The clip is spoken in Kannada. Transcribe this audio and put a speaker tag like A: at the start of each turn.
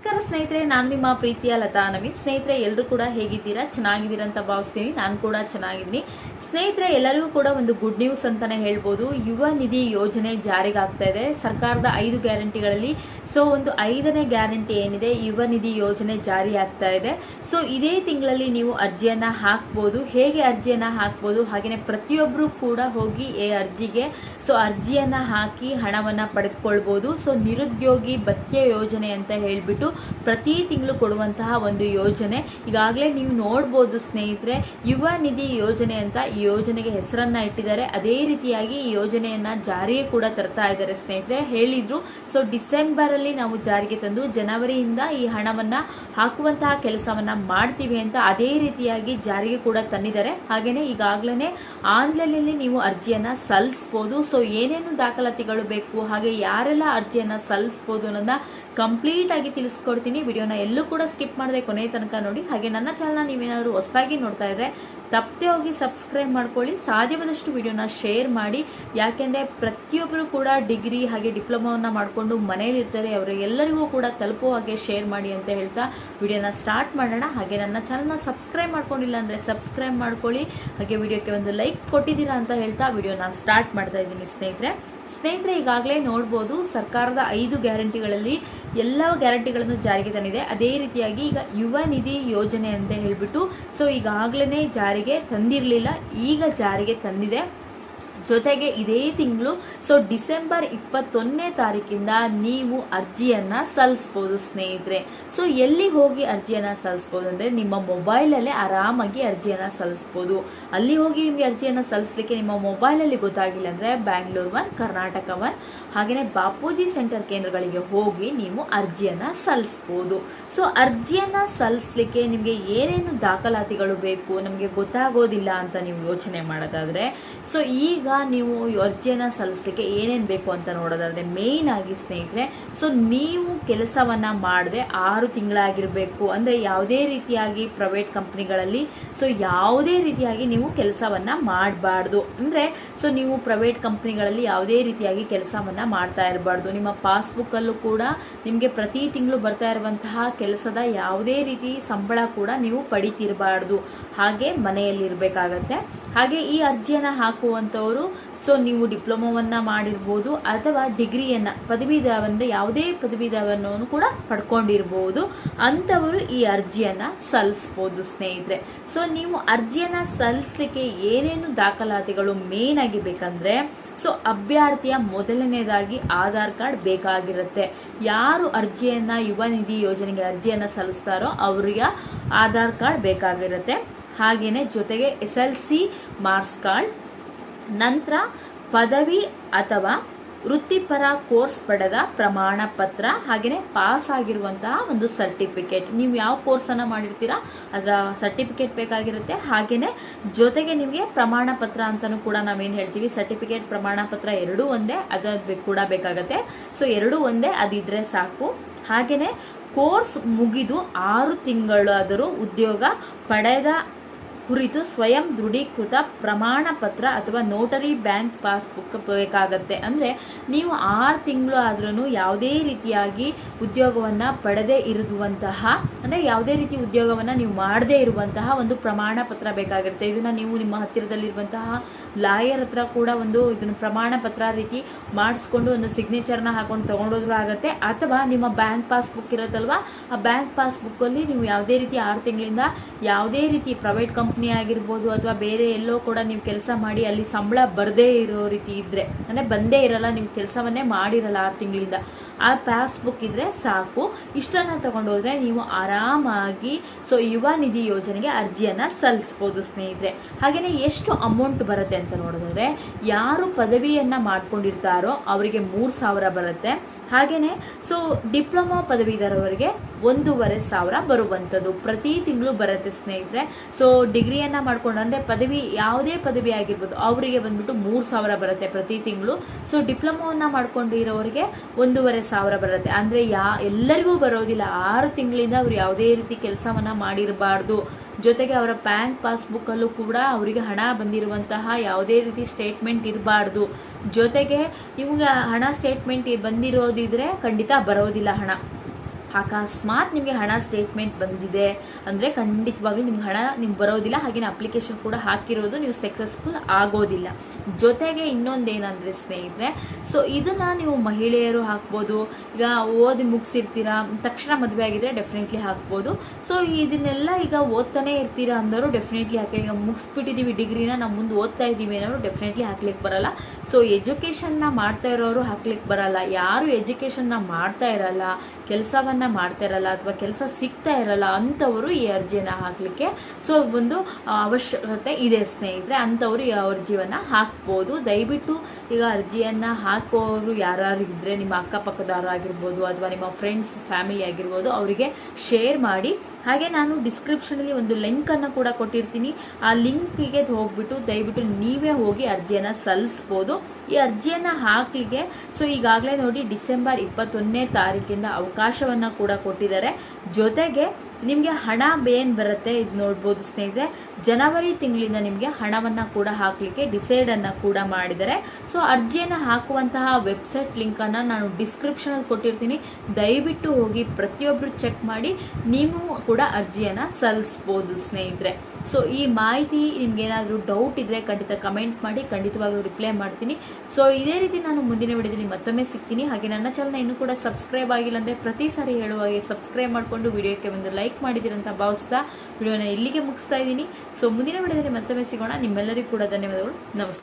A: ನಮಸ್ಕಾರ ಸ್ನೇಹಿತರೆ, ನಾನು ನಿಮ್ಮ ಪ್ರೀತಿಯ ಲತಾ ನವೀನ್. ಸ್ನೇಹಿತರೆ ಎಲ್ಲರೂ ಕೂಡ ಹೇಗಿದ್ದೀರಾ? ಚೆನ್ನಾಗಿದ್ದೀರಾ ಅಂತ ಭಾವಿಸ್ತೀನಿ. ನಾನು ಕೂಡ ಚೆನ್ನಾಗಿದ್ದೀನಿ. ಸ್ನೇಹಿತರೆ, ಎಲ್ಲರಿಗೂ ಕೂಡ ಒಂದು ಗುಡ್ ನ್ಯೂಸ್ ಅಂತಾನೆ ಹೇಳ್ಬೋದು. ಯುವ ನಿಧಿ ಯೋಜನೆ ಜಾರಿಗೆ ಆಗ್ತಾ ಇದೆ. ಸರ್ಕಾರದ ಐದು ಗ್ಯಾರಂಟಿಗಳಲ್ಲಿ, ಸೊ ಒಂದು ಐದನೇ ಗ್ಯಾರಂಟಿ ಏನಿದೆ, ಯುವ ನಿಧಿ ಯೋಜನೆ ಜಾರಿ ಆಗ್ತಾ ಇದೆ. ಸೊ ಇದೇ ತಿಂಗಳಲ್ಲಿ ನೀವು ಅರ್ಜಿಯನ್ನ ಹಾಕ್ಬೋದು. ಹೇಗೆ ಅರ್ಜಿಯನ್ನ ಹಾಕ್ಬೋದು? ಹಾಗೆಯೇ ಪ್ರತಿಯೊಬ್ಬರು ಕೂಡ ಹೋಗಿ ಈ ಅರ್ಜಿಗೆ, ಸೊ ಅರ್ಜಿಯನ್ನ ಹಾಕಿ ಹಣವನ್ನ ಪಡೆದುಕೊಳ್ಬೋದು. ಸೊ ನಿರುದ್ಯೋಗಿ ಭತ್ಯೆ ಯೋಜನೆ ಅಂತ ಹೇಳ್ಬಿಟ್ಟು ಪ್ರತಿ ತಿಂಗಳು ಕೊಡುವಂತಹ ಒಂದು ಯೋಜನೆ. ಈಗಾಗಲೇ ನೀವು ನೋಡ್ಬೋದು ಸ್ನೇಹಿತರೆ, ಯುವ ನಿಧಿ ಯೋಜನೆ ಅಂತ ಈ ಯೋಜನೆಗೆ ಹೆಸರನ್ನ ಇಟ್ಟಿದ್ದಾರೆ. ಅದೇ ರೀತಿಯಾಗಿ ಈ ಯೋಜನೆಯನ್ನ ಜಾರಿಗೆ ಕೂಡ ತರ್ತಾ ಇದ್ದಾರೆ ಸ್ನೇಹಿತರೆ. ಹೇಳಿದ್ರು ಸೊ ಡಿಸೆಂಬರ್ ಅಲ್ಲಿ ನಾವು ಜಾರಿಗೆ ತಂದು ಜನವರಿಯಿಂದ ಈ ಹಣವನ್ನ ಹಾಕುವಂತಹ ಕೆಲಸವನ್ನ ಮಾಡ್ತೀವಿ ಅಂತ ಅದೇ ರೀತಿಯಾಗಿ ಜಾರಿಗೆ ಕೂಡ ತಂದಿದ್ದಾರೆ. ಹಾಗೇನೆ ಈಗಾಗಲೇ ಆನ್ಲೈನ್ ಅಲ್ಲಿ ನೀವು ಅರ್ಜಿಯನ್ನ ಸಲ್ಲಿಸಬಹುದು ಸೊ ಏನೇನು ದಾಖಲಾತಿಗಳು ಬೇಕು, ಹಾಗೆ ಯಾರೆಲ್ಲ ಅರ್ಜಿಯನ್ನ ಸಲ್ಲಿಸಬಹುದು ಅನ್ನೋದನ್ನ ಕಂಪ್ಲೀಟ್ ಆಗಿ ತಿಳಿಸ್ಕೊಡ್ತೀನಿ ವಿಡಿಯೋನ ಎಲ್ಲೂ ಕೂಡ ಸ್ಕಿಪ್ ಮಾಡದೆ ಕೊನೆ ತನಕ ನೋಡಿ. ಹಾಗೆ ನನ್ನ ಚಾನಲ್ನ ನೀವೇನಾದರೂ ಹೊಸದಾಗಿ ನೋಡ್ತಾ ಇದ್ರೆ ತಪ್ಪದೆ ಹೋಗಿ ಸಬ್ಸ್ಕ್ರೈಬ್ ಮಾಡ್ಕೊಳ್ಳಿ. ಸಾಧ್ಯವಾದಷ್ಟು ವಿಡಿಯೋನ ಶೇರ್ ಮಾಡಿ. ಯಾಕೆಂದರೆ ಪ್ರತಿಯೊಬ್ಬರು ಕೂಡ ಡಿಗ್ರಿ ಹಾಗೆ ಡಿಪ್ಲೊಮಾವನ್ನ ಮಾಡಿಕೊಂಡು ಅವರು ಎಲ್ಲರಿಗೂ ಕೂಡ ತಲುಪೋ ಹಾಗೆ ಶೇರ್ ಮಾಡಿ ಅಂತ ಹೇಳ್ತಾ ವಿಡಿಯೋನ ಸ್ಟಾರ್ಟ್ ಮಾಡೋಣ. ಹಾಗೆ ನನ್ನ ಚಾನಲ್ನ ಸಬ್ಸ್ಕ್ರೈಬ್ ಮಾಡ್ಕೊಂಡಿಲ್ಲ ಅಂದರೆ ಸಬ್ಸ್ಕ್ರೈಬ್ ಮಾಡ್ಕೊಳ್ಳಿ. ಹಾಗೆ ವಿಡಿಯೋಕ್ಕೆ ಒಂದು ಲೈಕ್ ಕೊಟ್ಟಿದ್ದೀರಾ ಅಂತ ಹೇಳ್ತಾ ವಿಡಿಯೋನ ಸ್ಟಾರ್ಟ್ ಮಾಡ್ತಾ ಇದ್ದೀನಿ ಸ್ನೇಹಿತರೆ. ಸ್ನೇಹಿತರೆ, ಈಗಾಗಲೇ ನೋಡ್ಬೋದು ಸರ್ಕಾರದ ಐದು ಗ್ಯಾರಂಟಿಗಳಲ್ಲಿ ಎಲ್ಲ ಗ್ಯಾರಂಟಿಗಳನ್ನು ಜಾರಿಗೆ ತಂದಿದೆ. ಅದೇ ರೀತಿಯಾಗಿ ಈಗ ಯುವ ನಿಧಿ ಯೋಜನೆ ಅಂತ ಹೇಳಿಬಿಟ್ಟು, ಸೊ ಈಗಾಗಲೇ ಜಾರಿಗೆ ತಂದಿರಲಿಲ್ಲ, ಈಗ ಜಾರಿಗೆ ತಂದಿದೆ. ಜೊತೆಗೆ ಇದೇ ತಿಂಗಳು ಸೊ ಡಿಸೆಂಬರ್ ಇಪ್ಪತ್ತೊಂದನೇ ತಾರೀಕಿಂದ ನೀವು ಅರ್ಜಿಯನ್ನ ಸಲ್ಲಿಸ್ಬೋದು ಸ್ನೇಹಿತರೆ. ಸೊ ಎಲ್ಲಿ ಹೋಗಿ ಅರ್ಜಿಯನ್ನ ಸಲ್ಲಿಸ್ಬೋದು ಅಂದ್ರೆ ನಿಮ್ಮ ಮೊಬೈಲಲ್ಲೇ ಆರಾಮಾಗಿ ಅರ್ಜಿಯನ್ನ ಸಲ್ಲಿಸ್ಬೋದು. ಅಲ್ಲಿ ಹೋಗಿ ನಿಮಗೆ ಅರ್ಜಿಯನ್ನ ಸಲ್ಲಿಸ್ಲಿಕ್ಕೆ ನಿಮ್ಮ ಮೊಬೈಲಲ್ಲಿ ಗೊತ್ತಾಗಿಲ್ಲ ಅಂದ್ರೆ ಬ್ಯಾಂಗ್ಳೂರ್ ಒನ್, ಕರ್ನಾಟಕ ಒನ್ ಹಾಗೆಯೇ ಬಾಪೂಜಿ ಸೆಂಟರ್ ಕೇಂದ್ರಗಳಿಗೆ ಹೋಗಿ ನೀವು ಅರ್ಜಿಯನ್ನ ಸಲ್ಲಿಸ್ಬೋದು. ಸೊ ಅರ್ಜಿಯನ್ನ ಸಲ್ಲಿಸ್ಲಿಕ್ಕೆ ನಿಮಗೆ ಏನೇನು ದಾಖಲಾತಿಗಳು ಬೇಕು, ನಮಗೆ ಗೊತ್ತಾಗೋದಿಲ್ಲ ಅಂತ ನೀವು ಯೋಚನೆ ಮಾಡೋದಾದ್ರೆ ಸೊ ಈಗ ನೀವು ಅರ್ಜಿಯನ್ನ ಸಲ್ಲಿಸ್ಲಿಕ್ಕೆ ಏನೇನು ಬೇಕು ಅಂತ ನೋಡೋದಾದ್ರೆ ಮೇಯ್ನ್ ಆಗಿ ಸ್ನೇಹಿತರೆ. ಸೊ ನೀವು ಕೆಲಸವನ್ನ ಮಾಡದೆ ಆರು ತಿಂಗಳಾಗಿರಬೇಕು. ಅಂದ್ರೆ ಯಾವುದೇ ರೀತಿಯಾಗಿ ಪ್ರೈವೇಟ್ ಕಂಪ್ನಿಗಳಲ್ಲಿ ಸೊ ಯಾವುದೇ ರೀತಿಯಾಗಿ ನೀವು ಕೆಲಸವನ್ನ ಮಾಡಬಾರ್ದು. ಅಂದ್ರೆ ಸೊ ನೀವು ಪ್ರೈವೇಟ್ ಕಂಪ್ನಿಗಳಲ್ಲಿ ಯಾವುದೇ ರೀತಿಯಾಗಿ ಕೆಲಸವನ್ನ ಮಾಡ್ತಾ ಇರಬಾರ್ದು. ನಿಮ್ಮ ಪಾಸ್ಬುಕ್ಕಲ್ಲೂ ಕೂಡ ನಿಮಗೆ ಪ್ರತಿ ತಿಂಗಳು ಬರ್ತಾ ಇರುವಂತಹ ಕೆಲಸದ ಯಾವುದೇ ರೀತಿ ಸಂಬಳ ಕೂಡ ನೀವು ಪಡಿತಿರಬಾರ್ದು. ಹಾಗೆ ಮನೆಯಲ್ಲಿ ಇರಬೇಕಾಗತ್ತೆ ಹಾಗೆ ಈ ಅರ್ಜಿಯನ್ನು ಹಾಕುವಂಥವರು ಸೊ ನೀವು ಡಿಪ್ಲೊಮೋವನ್ನು ಮಾಡಿರ್ಬೋದು ಅಥವಾ ಡಿಗ್ರಿಯನ್ನು ಪದವೀಧರವಂದ್ರೆ ಯಾವುದೇ ಪದವೀಧರವನ್ನು ಕೂಡ ಪಡ್ಕೊಂಡಿರ್ಬೋದು, ಅಂಥವರು ಈ ಅರ್ಜಿಯನ್ನು ಸಲ್ಲಿಸ್ಬೋದು, ಸ್ನೇಹಿತರೆ. ಸೊ ನೀವು ಅರ್ಜಿಯನ್ನು ಸಲ್ಲಿಸಲಿಕ್ಕೆ ಏನೇನು ದಾಖಲಾತಿಗಳು ಮೇನ್ ಆಗಿ ಬೇಕಂದರೆ ಸೊ ಅಭ್ಯರ್ಥಿಯ ಮೊದಲನೇದಾಗಿ ಆಧಾರ್ ಕಾರ್ಡ್ ಬೇಕಾಗಿರುತ್ತೆ. ಯಾರು ಅರ್ಜಿಯನ್ನು, ಯುವ ನಿಧಿ ಯೋಜನೆಗೆ ಅರ್ಜಿಯನ್ನು ಸಲ್ಲಿಸ್ತಾರೋ ಅವರಿಗೆ ಆಧಾರ್ ಕಾರ್ಡ್ ಬೇಕಾಗಿರುತ್ತೆ. ಹಾಗೇನೆ ಜೊತೆಗೆ S L C, marks card, ನಂತರ ಪದವಿ ಅಥವಾ ವೃತ್ತಿಪರ ಕೋರ್ಸ್ ಪಡೆದ ಪ್ರಮಾಣ ಪತ್ರ ಹಾಗೆಯೇ ಪಾಸ್ ಆಗಿರುವಂತಹ ಒಂದು ಸರ್ಟಿಫಿಕೇಟ್. ನೀವು ಯಾವ ಕೋರ್ಸನ್ನು ಮಾಡಿರ್ತೀರಾ, ಅದರ ಸರ್ಟಿಫಿಕೇಟ್ ಬೇಕಾಗಿರುತ್ತೆ. ಹಾಗೆಯೇ ಜೊತೆಗೆ ನಿಮಗೆ ಪ್ರಮಾಣ ಪತ್ರ ಅಂತಲೂ ಕೂಡ ನಾವೇನು ಹೇಳ್ತೀವಿ, ಸರ್ಟಿಫಿಕೇಟ್ ಪ್ರಮಾಣ ಪತ್ರ ಎರಡೂ ಒಂದೇ ಅದು ಕೂಡ ಬೇಕಾಗತ್ತೆ. ಸೊ, ಎರಡೂ ಒಂದೇ, ಅದಿದ್ರೆ ಸಾಕು. ಹಾಗೆಯೇ ಕೋರ್ಸ್ ಮುಗಿದು ಆರು ತಿಂಗಳಾದರೂ ಉದ್ಯೋಗ ಪಡೆದ ಕುರಿತು ಸ್ವಯಂ ದೃಢೀಕೃತ ಪ್ರಮಾಣ ಪತ್ರ ಅಥವಾ ನೋಟರಿ ಬ್ಯಾಂಕ್ ಪಾಸ್ಬುಕ್ ಬೇಕಾಗತ್ತೆ. ಅಂದರೆ ನೀವು ಆರು ತಿಂಗಳು ಆದ್ರೂ ಯಾವುದೇ ರೀತಿಯಾಗಿ ಉದ್ಯೋಗವನ್ನು ಪಡೆದೇ ಇರುವಂತಹ, ಅಂದರೆ ಯಾವುದೇ ರೀತಿ ಉದ್ಯೋಗವನ್ನು ನೀವು ಮಾಡದೇ ಇರುವಂತಹ ಒಂದು ಪ್ರಮಾಣ ಪತ್ರ ಬೇಕಾಗಿರುತ್ತೆ. ಇದನ್ನು ನೀವು ನಿಮ್ಮ ಹತ್ತಿರದಲ್ಲಿರುವಂತಹ ಲಾಯರ್ ಹತ್ರ ಕೂಡ ಒಂದು ಇದನ್ನು ಪ್ರಮಾಣ ಪತ್ರ ರೀತಿ ಮಾಡಿಸ್ಕೊಂಡು ಒಂದು ಸಿಗ್ನೇಚರ್ನ ಹಾಕೊಂಡು ತೊಗೊಂಡೋದ್ರೂ ಆಗುತ್ತೆ. ಅಥವಾ ನಿಮ್ಮ ಬ್ಯಾಂಕ್ ಪಾಸ್ಬುಕ್ ಇರುತ್ತಲ್ವಾ, ಆ ಬ್ಯಾಂಕ್ ಪಾಸ್ಬುಕ್ಕಲ್ಲಿ ನೀವು ಯಾವುದೇ ರೀತಿ ಆರು ತಿಂಗಳಿಂದ ಯಾವುದೇ ರೀತಿ ಪ್ರೈವೇಟ್ ಕಂಪ್ನಿ ಆಗಿರ್ಬೋದು ಅಥವಾ ಬೇರೆ ಎಲ್ಲೋ ಕೂಡ ನೀವು ಕೆಲಸ ಮಾಡಿ ಅಲ್ಲಿ ಸಂಬಳ ಬರದೇ ಇರೋ ರೀತಿ ಇದ್ರೆ, ಅಂದ್ರೆ ಬಂದೇ ಇರಲ್ಲ, ನೀವು ಕೆಲಸವನ್ನೇ ಮಾಡಿರಲ್ಲ ಆರು ತಿಂಗಳಿಂದ. ಆ ಪಾಸ್ಬುಕ್ ಇದ್ರೆ ಸಾಕು. ಇಷ್ಟನ್ನ ತಗೊಂಡೋದ್ರೆ ನೀವು ಆರಾಮಾಗಿ, ಸೊ ಯುವ ನಿಧಿ ಯೋಜನೆಗೆ ಅರ್ಜಿಯನ್ನ ಸಲ್ಲಿಸ್ಬೋದು ಸ್ನೇಹಿತರೆ. ಹಾಗೇನೆ ಎಷ್ಟು ಅಮೌಂಟ್ ಬರುತ್ತೆ ಅಂತ ನೋಡಿದ್ರೆ, ಯಾರು ಪದವಿಯನ್ನ ಮಾಡ್ಕೊಂಡಿರ್ತಾರೋ ಅವರಿಗೆ ಮೂರ್ ಸಾವಿರ ಬರುತ್ತೆ. ಹಾಗೇನೆ, ಸೊ ಡಿಪ್ಲೊಮಾ ಪದವೀಧರವರಿಗೆ ಒಂದೂವರೆ ಸಾವಿರ ಬರುವಂಥದ್ದು ಪ್ರತಿ ತಿಂಗಳು ಬರುತ್ತೆ ಸ್ನೇಹಿತರೆ. ಸೊ ಡಿಗ್ರಿಯನ್ನ ಮಾಡ್ಕೊಂಡು, ಅಂದ್ರೆ ಪದವಿ ಯಾವುದೇ ಪದವಿ ಆಗಿರ್ಬೋದು, ಅವರಿಗೆ ಬಂದ್ಬಿಟ್ಟು ಮೂರು ಸಾವಿರ ಬರುತ್ತೆ ಪ್ರತಿ ತಿಂಗಳು. ಸೊ ಡಿಪ್ಲೊಮಾವನ್ನ ಮಾಡ್ಕೊಂಡಿರೋರಿಗೆ ಒಂದೂವರೆ ಸಾವಿರ ಬರುತ್ತೆ. ಅಂದ್ರೆ ಯಾ, ಎಲ್ಲರಿಗೂ ಬರೋದಿಲ್ಲ. ಆರು ತಿಂಗಳಿಂದ ಅವ್ರು ಯಾವುದೇ ರೀತಿ ಕೆಲಸವನ್ನ ಮಾಡಿರಬಾರ್ದು. ಜೊತೆಗೆ ಅವರ ಬ್ಯಾಂಕ್ ಪಾಸ್ಬುಕ್ ಅಲ್ಲೂ ಕೂಡ ಅವರಿಗೆ ಹಣ ಬಂದಿರುವಂತಹ ಯಾವುದೇ ರೀತಿ ಸ್ಟೇಟ್ಮೆಂಟ್ ಇರಬಾರ್ದು. ಜೊತೆಗೆ ಇವಾಗ ಹಣ ಸ್ಟೇಟ್ಮೆಂಟ್ ಬಂದಿರೋದಿದ್ರೆ ಖಂಡಿತ ಬರೋದಿಲ್ಲ ಹಣ. ಅಕಸ್ಮಾತ್ ನಿಮಗೆ ಹಣ ಸ್ಟೇಟ್ಮೆಂಟ್ ಬಂದಿದೆ. ಅಂದರೆ ಖಂಡಿತವಾಗ್ಲೂ ನಿಮ್ಗೆ ಹಣ ನಿಮ್ಗೆ ಬರೋದಿಲ್ಲ ಹಾಗೆ ಅಪ್ಲಿಕೇಶನ್ ಕೂಡ ಹಾಕಿರೋದು ನೀವು ಸಕ್ಸಸ್ಫುಲ್ ಆಗೋದಿಲ್ಲ. ಜೊತೆಗೆ ಇನ್ನೊಂದೇನಂದರೆ ಸ್ನೇಹಿತರೆ ಸೊ ಇದನ್ನು ನೀವು ಮಹಿಳೆಯರು ಹಾಕ್ಬೋದು, ಈಗ ಓದಿ ಮುಗಿಸಿರ್ತೀರಾ, ತಕ್ಷಣ ಮದುವೆ ಆಗಿದ್ರೆ ಡೆಫಿನೆಟ್ಲಿ ಹಾಕ್ಬೋದು. ಸೊ ಇದನ್ನೆಲ್ಲ ಈಗ ಓದ್ತಾನೆ ಇರ್ತೀರಾ ಅಂದರು ಡೆಫಿನೆಟ್ಲಿ ಹಾಕಿ ಈಗ ಮುಗಿಸ್ಬಿಟ್ಟಿದ್ದೀವಿ ಡಿಗ್ರಿನ ನಾವು ಮುಂದೆ ಓದ್ತಾ ಇದ್ದೀವಿ ಅನ್ನೋರು ಡೆಫಿನೆಟ್ಲಿ ಹಾಕ್ಲಿಕ್ಕೆ ಬರಲ್ಲ. ಸೊ ಎಜುಕೇಷನ್ನ ಮಾಡ್ತಾ ಇರೋರು ಹಾಕ್ಲಿಕ್ಕೆ ಬರಲ್ಲ. ಯಾರು ಎಜುಕೇಷನ್ನ ಮಾಡ್ತಾ ಇರಲ್ಲ, ಕೆಲಸವನ್ನ ಮಾಡ್ತಾ ಇರಲ್ಲ ಅಥವಾ ಕೆಲಸ ಸಿಗ್ತಾ ಇರಲ್ಲ ಅಂಥವರು ಈ ಅರ್ಜಿಯನ್ನ ಹಾಕ್ಲಿಕ್ಕೆ. ಸೊ ಒಂದು ಅವಶ್ಯಕತೆ ಇದೆ ಸ್ನೇಹಿತರೆ ಅಂಥವರು ಈ ಅರ್ಜಿಯನ್ನ ಹಾಕ್ಬೋದು. ದಯವಿಟ್ಟು ಈಗ ಅರ್ಜಿಯನ್ನ ಹಾಕೋರು ಯಾರು ಇದ್ದರೆ ನಿಮ್ಮ ಅಕ್ಕಪಕ್ಕದವರು ಆಗಿರ್ಬೋದು ಅಥವಾ ನಿಮ್ಮ ಫ್ರೆಂಡ್ಸ್ ಫ್ಯಾಮಿಲಿ ಆಗಿರ್ಬೋದು, ಅವರಿಗೆ ಶೇರ್ ಮಾಡಿ. ಹಾಗೆ ನಾನು ಡಿಸ್ಕ್ರಿಪ್ಷನಲ್ಲಿ ಒಂದು ಲಿಂಕ್ ಅನ್ನು ಕೂಡ ಕೊಟ್ಟಿರ್ತೀನಿ. ಆ ಲಿಂಕಿಗೆ ಹೋಗ್ಬಿಟ್ಟು ದಯವಿಟ್ಟು ನೀವೇ ಹೋಗಿ ಅರ್ಜಿಯನ್ನು ಸಲ್ಲಿಸ್ಬೋದು. ಈ ಅರ್ಜಿಯನ್ನು ಹಾಕಲಿಕ್ಕೆ ಸೊ ಈಗಾಗಲೇ ನೋಡಿ ಡಿಸೆಂಬರ್ ಇಪ್ಪತ್ತೊಂದನೇ ತಾರೀಕಿಂದ ಅವಕಾಶವನ್ನ ಕೂಡ ಕೊಟ್ಟಿದ್ದಾರೆ. ಜೊತೆಗೆ ನಿಮಗೆ ಹಣ ಬೇನ್ ಬರುತ್ತೆ ಇದು ನೋಡ್ಬೋದು ಸ್ನೇಹಿತರೆ. ಜನವರಿ ತಿಂಗಳಿಂದ ನಿಮಗೆ ಹಣವನ್ನು ಕೂಡ ಹಾಕಲಿಕ್ಕೆ ಡಿಸೈಡನ್ನು ಕೂಡ ಮಾಡಿದ್ದಾರೆ. ಸೊ ಅರ್ಜಿಯನ್ನು ಹಾಕುವಂತಹ ವೆಬ್ಸೈಟ್ ಲಿಂಕನ್ನು ನಾನು ಡಿಸ್ಕ್ರಿಪ್ಷನಲ್ಲಿ ಕೊಟ್ಟಿರ್ತೀನಿ. ದಯವಿಟ್ಟು ಹೋಗಿ ಪ್ರತಿಯೊಬ್ಬರು ಚೆಕ್ ಮಾಡಿ, ನೀವು ಕೂಡ ಅರ್ಜಿಯನ್ನು ಸಲ್ಲಿಸ್ಬೋದು ಸ್ನೇಹಿತರೆ. ಸೊ ಈ ಮಾಹಿತಿ ನಿಮ್ಗೆ ಏನಾದರೂ ಡೌಟ್ ಇದ್ರೆ ಖಂಡಿತ ಕಮೆಂಟ್ ಮಾಡಿ, ಖಂಡಿತವಾಗ್ಲೂ ರಿಪ್ಲೈ ಮಾಡ್ತೀನಿ. ಸೊ ಇದೇ ರೀತಿ ನಾನು ಮುಂದಿನ ವಿಡಿಯೋದಲ್ಲಿ ಮತ್ತೊಮ್ಮೆ ಸಿಗ್ತೀನಿ. ಹಾಗೆ ನನ್ನ ಚಾನಲ್ನ ಇನ್ನೂ ಕೂಡ ಸಬ್ಸ್ಕ್ರೈಬ್ ಆಗಿಲ್ಲ ಅಂದರೆ ಪ್ರತಿ ಸಾರಿ ಹೇಳುವ ಹಾಗೆ ಸಬ್ಸ್ಕ್ರೈಬ್ ಮಾಡಿಕೊಂಡು ವಿಡಿಯೋಕ್ಕೆ ಒಂದು ಲೈಕ್ ಮಾಡಿದಿರಂತ ಭಾವಿಸ್ತಾ ವಿಡಿಯೋನ ಇಲ್ಲಿಗೆ ಮುಗಿಸ್ತಾ ಇದ್ದೀನಿ. ಸೊ ಮುಂದಿನ ವಿಡಿಯೋದಲ್ಲಿ ಮತ್ತೊಮ್ಮೆ ಸಿಗೋಣ. ನಿಮ್ಮೆಲ್ಲರಿಗೂ ಕೂಡ ಧನ್ಯವಾದಗಳು. ನಮಸ್ತೆ.